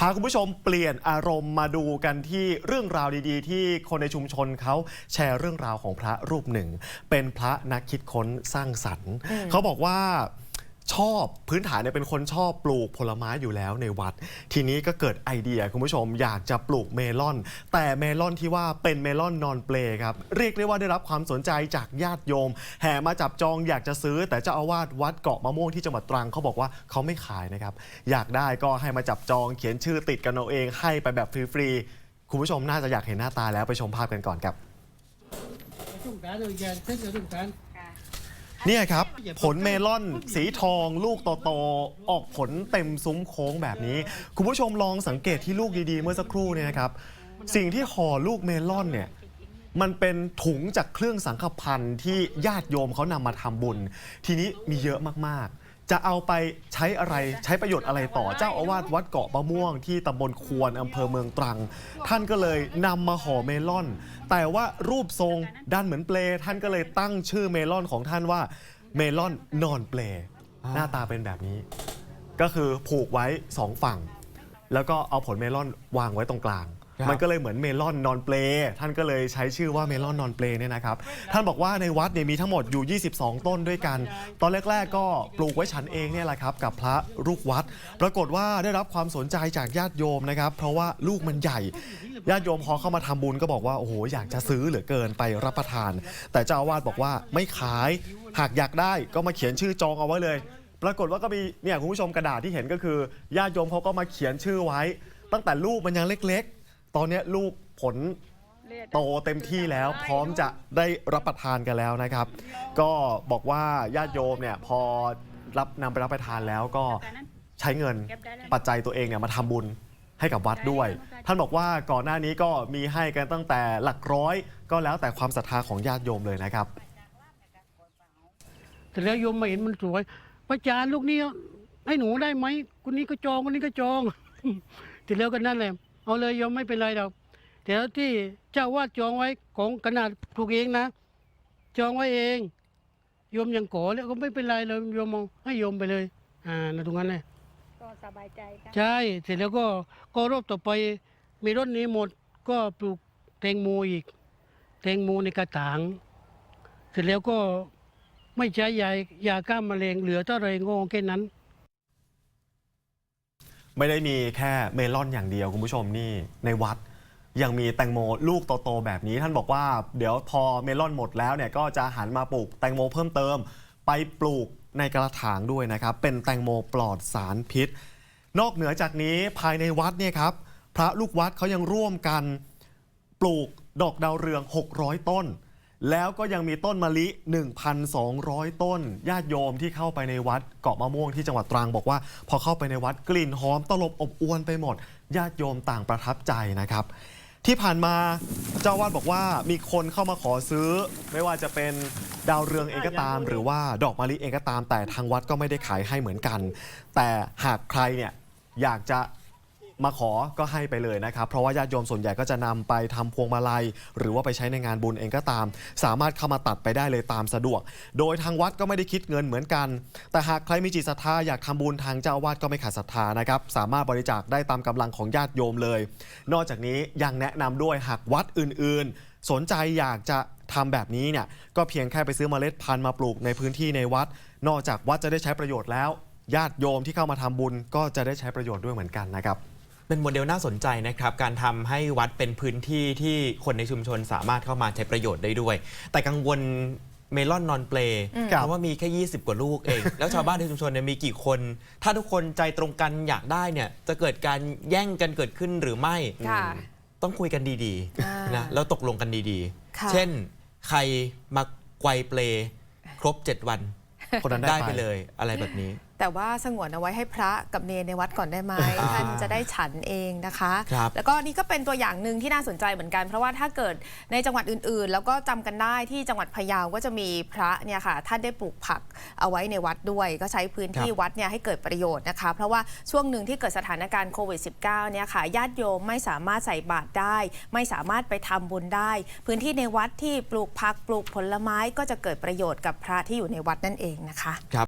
พาคุณผู้ชมเปลี่ยนอารมณ์มาดูกันที่เรื่องราวดีๆ ที่คนในชุมชนเขาแชร์เรื่องราวของพระรูปหนึ่ง เป็นพระนักคิดค้นสร้างสรรค์ เขาบอกว่า ชอบพื้นฐานเนี่ยเป็นคนชอบปลูกผลไม้อยู่แล้วในวัด ทีนี้ก็เกิดไอเดียคุณผู้ชมอยากจะปลูกเมลอน แต่เมลอนที่ว่าเป็นเมลอนนอนเปลครับ เรียกได้ว่าได้รับความสนใจจากญาติโยม แห่มาจับจองอยากจะซื้อ แต่เจ้าอาวาสวัดเกาะมะม่วงที่จังหวัดตรังเขาบอกว่าเขาไม่ขายนะครับ อยากได้ก็ให้มาจับจองเขียนชื่อติดกันเอาเองให้ไปแบบฟรีๆคุณผู้ชมน่าจะอยากเห็นหน้าตาแล้วไปชมภาพกันก่อนครับสงการเลยยานเทศกาลสงการ เนี่ยครับ ผลเมลอนสีทองลูกโตๆออกผลเต็มซุ้มโค้งแบบนี้ คุณผู้ชมลองสังเกตที่ลูกดีๆ เมื่อสักครู่เนี่ยนะครับ สิ่งที่ห่อลูกเมลอนเนี่ยมันเป็นถุงจากเครื่องสังฆพันธ์ที่ญาติโยมเขานำมาทำบุญ ทีนี้มีเยอะมากๆ จะเอาไปใช้อะไรใช้ประโยชน์อะไรต่อเจ้าอาวาสวัดเกาะมะม่วงที่ตำบลควรอำเภอเมืองตรัง ท่านก็เลยนำมาห่อเมลอน แต่ว่ารูปทรงดันเหมือนเปลท่านก็เลยตั้งชื่อเมลอนของท่านว่า เมลอนนอนเปลหน้าตาเป็นแบบนี้ ก็คือผูกไว้สองฝั่ง แล้วก็เอาผลเมลอนวางไว้ตรงกลางครับ มันก็เลยเหมือนเมลอนนอนเปลท่านก็เลยใช้ชื่อว่าเมลอนนอนเปลเนี่ยนะครับ ท่านบอกว่าในวัดเนี่ยมีทั้งหมดอยู่ 22 ต้นด้วยกัน ตอนแรก ๆ ก็ปลูกไว้ฉันเองเนี่ยแหละครับ กับพระลูกวัด ปรากฏว่าได้รับความสนใจจากญาติโยมนะครับ เพราะว่าลูกมันใหญ่ ญาติโยมพอเข้ามาทำบุญก็บอกว่าโอ้โหอยากจะซื้อเหลือเกินไปรับประทาน แต่เจ้าอาวาสบอกว่าไม่ขาย หากอยากได้ก็มาเขียนชื่อจองเอาไว้เลย ปรากฏว่าก็มีเนี่ยคุณผู้ชมกระดาษที่เห็นก็คือญาติโยมเขาก็มาเขียนชื่อไว้ ตั้งแต่ลูกมันยังเล็ก ตอนเนี้ยลูกผลโตเต็มที่แล้วพร้อมจะได้รับประทานกันแล้วนะครับ ก็บอกว่าญาติโยมเนี่ยพอรับนำไปรับประทานแล้วก็ใช้เงินปัจจัยตัวเองเนี่ยมาทำบุญให้กับวัดด้วย ท่านบอกว่าก่อนหน้านี้ก็มีให้กันตั้งแต่หลักร้อย ก็แล้วแต่ความศรัทธาของญาติโยมเลยนะครับ แต่แล้วโยมมาเห็นมันสวยพระอาจารย์ลูกนี้ให้หนูได้ไหมคนนี้ก็จองคนนี้ก็จอง แต่แล้วก็นั่นแหละ เอาเลยโยมไม่เป็นไรหรอกแต่แล้วที่เจ้าวาดจองไว้ของขนาดถูกเองนะ จองไว้เองโยมยังขอแล้วก็ไม่เป็นไรเลยโยมเอาให้โยมไปเลย อ่าแล้วตรงนั้นแหละก็สบายใจกันใช่เสร็จแล้วก็ก็รอบต่อไปมีรถนี้หมดก็ปลูกแตงโมอีก แตงโมในกระถาง เสร็จแล้วก็ไม่ใช้ยายาฆ่าแมลงเหลือเท่าไหรงอแค่นั้น ไม่ได้มีแค่เมลอนอย่างเดียวคุณผู้ชมนี่ในวัดยังมีแตงโมลูกโตๆแบบนี้ ท่านบอกว่าเดี๋ยวพอเมลอนหมดแล้วเนี่ยก็จะหันมาปลูกแตงโมเพิ่มเติม ไปปลูกในกระถางด้วยนะครับ เป็นแตงโมปลอดสารพิษ นอกเหนือจากนี้ภายในวัดเนี่ยครับพระลูกวัดเขายังร่วมกันปลูกดอกดาวเรือง 600 ต้น แล้วก็ยังมีต้นมะลิ 1,200 ต้น ญาติโยมที่เข้าไปในวัดเกาะมะม่วงที่จังหวัดตรังบอกว่า พอเข้าไปในวัดกลิ่นหอมตลบอบอวนไปหมด ญาติโยมต่างประทับใจนะครับ ที่ผ่านมาเจ้าวาดบอกว่ามีคนเข้ามาขอซื้อ ไม่ว่าจะเป็นดาวเรืองเองก็ตาม หรือว่าดอกมะลิเองก็ตาม แต่ทางวัดก็ไม่ได้ขายให้เหมือนกัน แต่หากใครเนี่ยอยากจะ มาขอก็ให้ไปเลยนะครับ เพราะว่าญาติโยมส่วนใหญ่ก็จะนำไปทำพวงมาลัย หรือว่าไปใช้ในงานบุญเองก็ตาม สามารถเข้ามาตัดไปได้เลยตามสะดวก โดยทางวัดก็ไม่ได้คิดเงินเหมือนกัน แต่หากใครมีจิตศรัทธาอยากทำบุญทางเจ้าวาดก็ไม่ขาดศรัทธานะครับสามารถบริจาคได้ตามกำลังของญาติโยมเลย นอกจากนี้ยังแนะนำด้วยหากวัดอื่น ๆ สนใจอยากจะทำแบบนี้เนี่ยก็เพียงแค่ไปซื้อเมล็ดพันธุ์มาปลูกในพื้นที่ในวัด นอกจากวัดจะได้ใช้ประโยชน์แล้ว ญาติโยมที่เข้ามาทำบุญก็จะได้ใช้ประโยชน์ด้วยเหมือนกันนะครับ เป็นโมเดลน่าสนใจนะครับ การทำให้วัดเป็นพื้นที่ที่คนในชุมชนสามารถเข้ามาใช้ประโยชน์ได้ด้วย แต่กังวลเมลอนนอนเปลครับเพราะว่ามีแค่ 20 กว่าลูกเอง แล้วชาวบ้านในชุมชนเนี่ยมีกี่คน ถ้าทุกคนใจตรงกันอยากได้เนี่ย จะเกิดการแย่งกันเกิดขึ้นหรือไม่ค่ะต้องคุยกันดีอ่าๆนะแล้วตกลงกันดีค่ะๆเช่น ใครมาไกวเปลครบ 7 วัน คนนั้นได้ได้ไปไปเลยอะไรแบบนี้ แต่ว่าสงวนเอาไว้ให้พระกับเนรในวัดก่อนได้ไหมอ่าท่านจะได้ฉันเองนะคะ ครับแล้วก็นี่ก็เป็นตัวอย่างหนึ่งที่น่าสนใจเหมือนกัน เพราะว่าถ้าเกิดในจังหวัดอื่นๆ แล้วก็จำกันได้ที่จังหวัดพะเยาก็จะมีพระเนี่ยค่ะท่านได้ปลูกผักเอาไว้ในวัดด้วย ก็ใช้พื้นที่วัดเนี่ยให้เกิดประโยชน์นะคะ เพราะว่าช่วงหนึ่งที่เกิดสถานการณ์โควิด -19 เนี่ยค่ะญาติโยมไม่สามารถใส่บาตรได้ ไม่สามารถไปทำบุญได้ พื้นที่ในวัดที่ปลูกผักปลูกผลไม้ก็จะเกิดประโยชน์กับพระที่อยู่ในวัดนั่นเองนะคะ